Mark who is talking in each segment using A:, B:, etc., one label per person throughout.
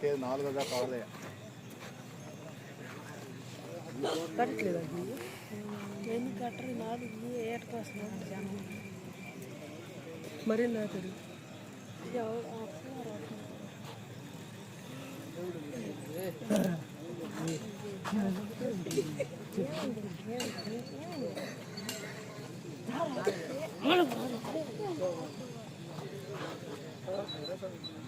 A: ಮತ್ತೆ ನಾಲ್ಕು ಗಜ ಕಾವಲೆ
B: ಕಟ್ಟಲಿಲ್ಲ ಏನು ಕಟ್ಟ್ರಿ ನಾಲ್ಕು ಏಟ್ ಕ್ಲಾಸ್ ನೋಡಿ ಜನ ಮರಿಲ್ಲ ಕರಿ
C: ಯಾವ Thank you.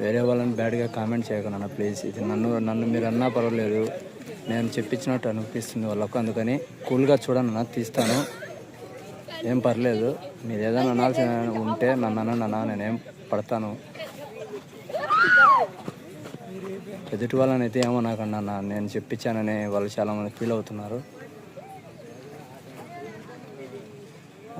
C: వేరే వాళ్ళని బ్యాడ్గా కామెంట్ చేయకనన్నా ప్లీజ్ ఇది నన్ను నన్ను మీరు అన్నా పర్వాలేదు. నేను చెప్పించినట్టు అనిపిస్తుంది వాళ్ళకు. అందుకని కూల్గా చూడనన్నా తీస్తాను. ఏం పర్లేదు. మీరు ఏదైనా అనాల్సిన ఉంటే నన్ను అన్న నేనేం పడతాను. ఎదుటి వాళ్ళని అయితే ఏమో నాకన్నా నేను చెప్పించానని వాళ్ళు చాలామంది ఫీల్ అవుతున్నారు.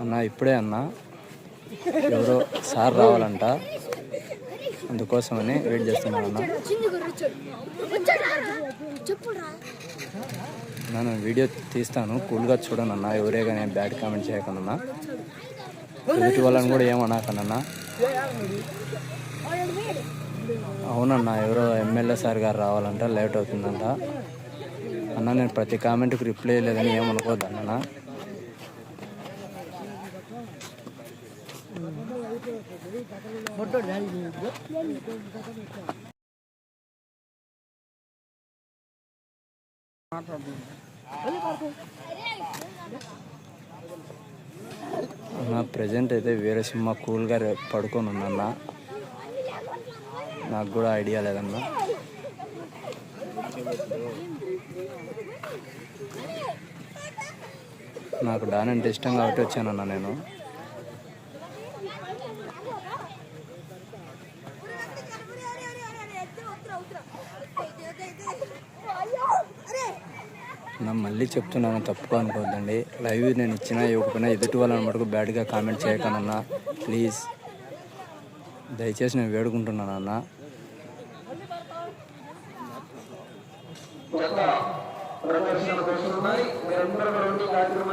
C: అన్న ఇప్పుడే అన్న. ఎవరో సార్ రావాలంట. అందుకోసమని వెయిట్ చేస్తున్నాను అన్న. నేను వీడియో తీస్తాను. కూల్గా చూడను అన్న. ఎవరే కానీ బ్యాడ్ కామెంట్ చేయకుండా ఎదుటి వాళ్ళని కూడా ఏమన్నాకన్నా అవునన్నా ఎవరో ఎమ్మెల్యే సార్ గారు రావాలంట లేట్ అవుతుందంట. అన్న నేను ప్రతి కామెంట్కి రిప్లై లేదని ఏమనుకోవద్దు అన్న నా ప్రజెంట్ అయితే వీరసింహ కూల్గా పడుకొని ఉందన్న. నాకు కూడా ఐడియా లేదన్నా. నాకు డాన్ అంటే ఇష్టం కాబట్టి వచ్చానన్నా నేను. నా మళ్ళీ చెప్తున్నాను తప్పుగా అనుకోవద్దండి. లైవ్ నేను ఇచ్చినా ఇవ్వకపోయినా ఎదుటి వాళ్ళని మటుకు బ్యాడ్గా కామెంట్ చేయకనన్నా ప్లీజ్. దయచేసి నేను వేడుకుంటున్నాను అన్న.
D: ప్రదర్శనకు వస్తున్నాయి మీరందరూ రెండు కార్యక్రమం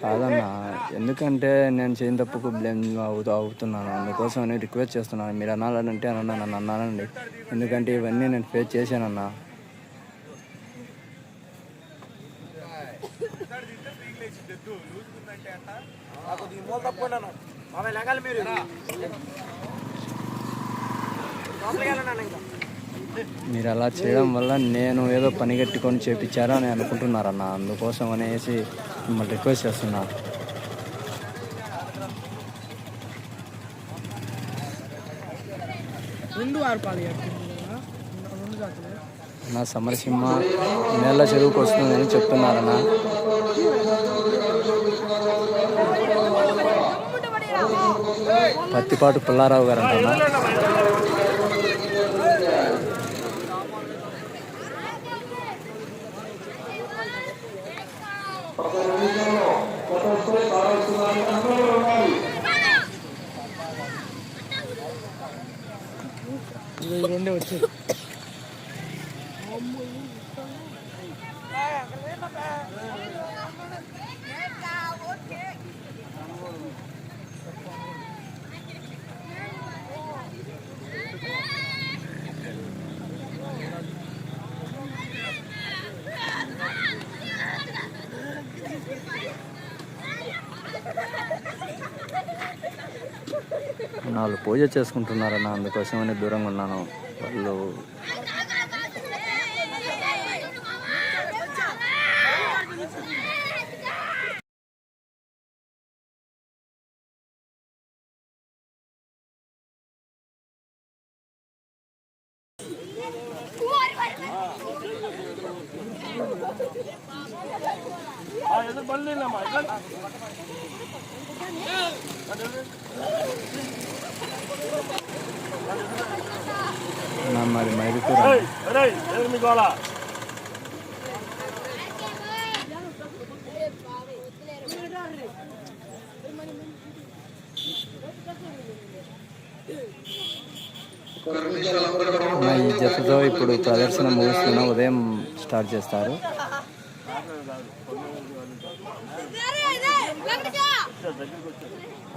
C: కాదన్న ఎందుకంటే నేను చేయని తప్పుకు బ్లేమ్ అవుతూ అవుతున్నాను. అందుకోసం నేను రిక్వెస్ట్ చేస్తున్నాను. మీరు అనాలంటే అన్న నన్ను అన్నానండి. ఎందుకంటే ఇవన్నీ నేను ఫేస్ చేశానన్నా. మీరు. అలా చేయడం వల్ల నేను ఏదో పని కట్టుకొని చేపించారా అని అనుకుంటున్నారన్న. అందుకోసం అనేసి మిమ్మల్ని రిక్వెస్ట్ చేస్తున్నా. నా సమరసింహ నెల చెరువుకు వస్తుందని చెప్తున్నారన్న. పత్తిపాటు పుల్లారావు గారు అంటన్నా
B: ఇవి రెండే వచ్చాయి
C: వాళ్ళు పూజ చేసుకుంటున్నారన్న అందుకోసమని దూరంగా ఉన్నాను. వాళ్ళు నా మరి నా ఈ జతతో ఇప్పుడు ప్రదర్శన ముగుస్తున్న ఉదయం స్టార్ట్ చేస్తారు.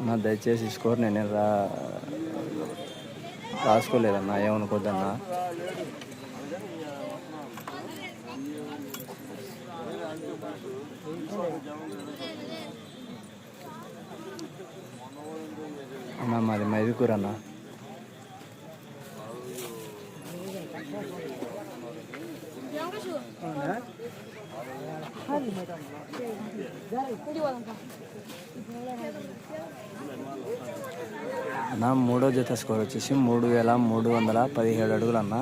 C: నా దయచేసి స్కోర్ నేను రా రాసుకోలేదన్నా ఏమనుకోద్దన్నా? అన్న మాది మైదుకూర అన్న అన్న మూడో జత స్కోర్ వచ్చేసి మూడు వేల మూడు వందల పదిహేడు అడుగులు అన్న.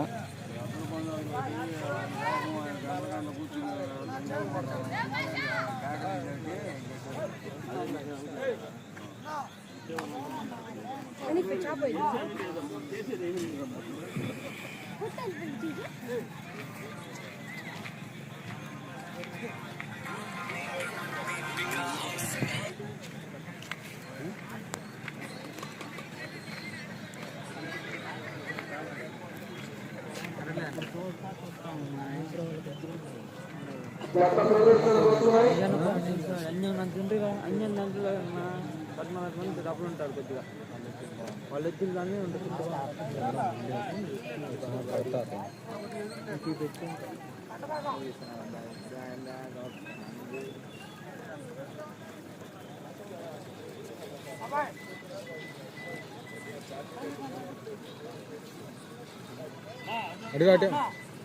B: అన్యం నాకు తింటే అన్ని దాంట్లో నా పద్నాలుగు మంది డబ్బులు ఉంటారు కొద్దిగా వాళ్ళు ఎత్తులు దాన్ని ఉంటుంది
C: అడుగు అటే.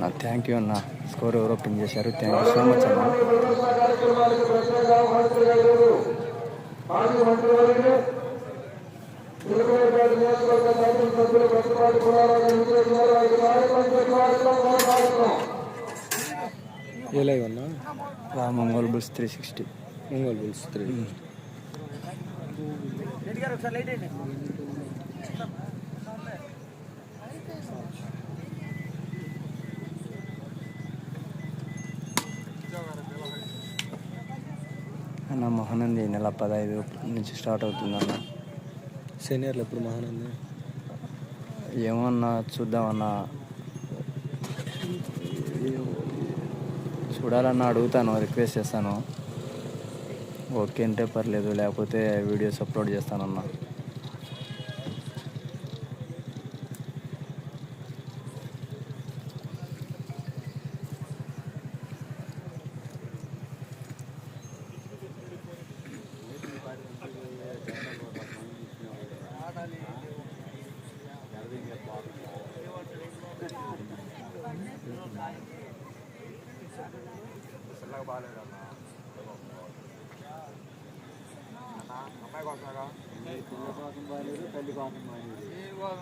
C: నా థ్యాంక్ యూ అన్న. స్కోర్ ఎవరో పిన్ చేశారు. థ్యాంక్ యూ సో మచ్ అన్న.
B: ఏ లైవ్ అన్నా?
C: Mongol bulls three sixty
B: Ongole bulls three
C: అన్న మహానంది నెల పదహైదు నుంచి స్టార్ట్ అవుతుందన్న.
B: సీనియర్లు ఎప్పుడు మహానంది?
C: ఏమన్నా చూద్దామన్నా. చూడాలన్నా అడుగుతాను రిక్వెస్ట్ చేస్తాను. ఓకే అంటే పర్లేదు లేకపోతే వీడియోస్ అప్లోడ్ చేస్తానన్నా.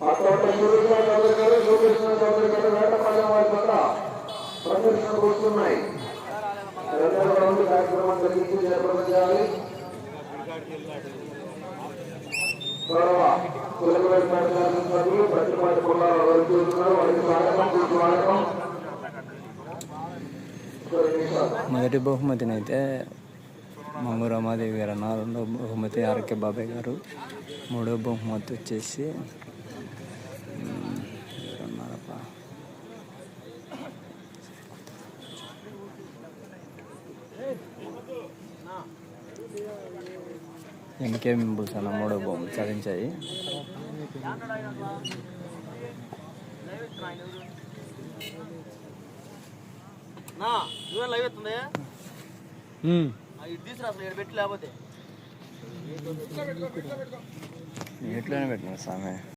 D: ఆ తర్వాత సూర్యకుమార్ చౌదరి గారు శివకృష్ణ చౌదరి గారు వేటపాలెం వారి పట్ల ప్రదర్శన కూర్చున్నాయి
C: మొదటి బహుమతినైతే
D: మంగు రమాదేవి గారు అన్న రెండో బహుమతి ఆర్కే బాబాయ్ గారు మూడో బహుమతి వచ్చేసి? ఎన్కే మింబుల్స్ అన్న మూడో బహుమతి సాధించాయి
B: లైవ్ ఎత్తుంది. ఇటు తీసుకురా అసలు ఇక్కడ పెట్టి లేకపోతే.
D: ఎట్లనే పెట్టిన స్వామి.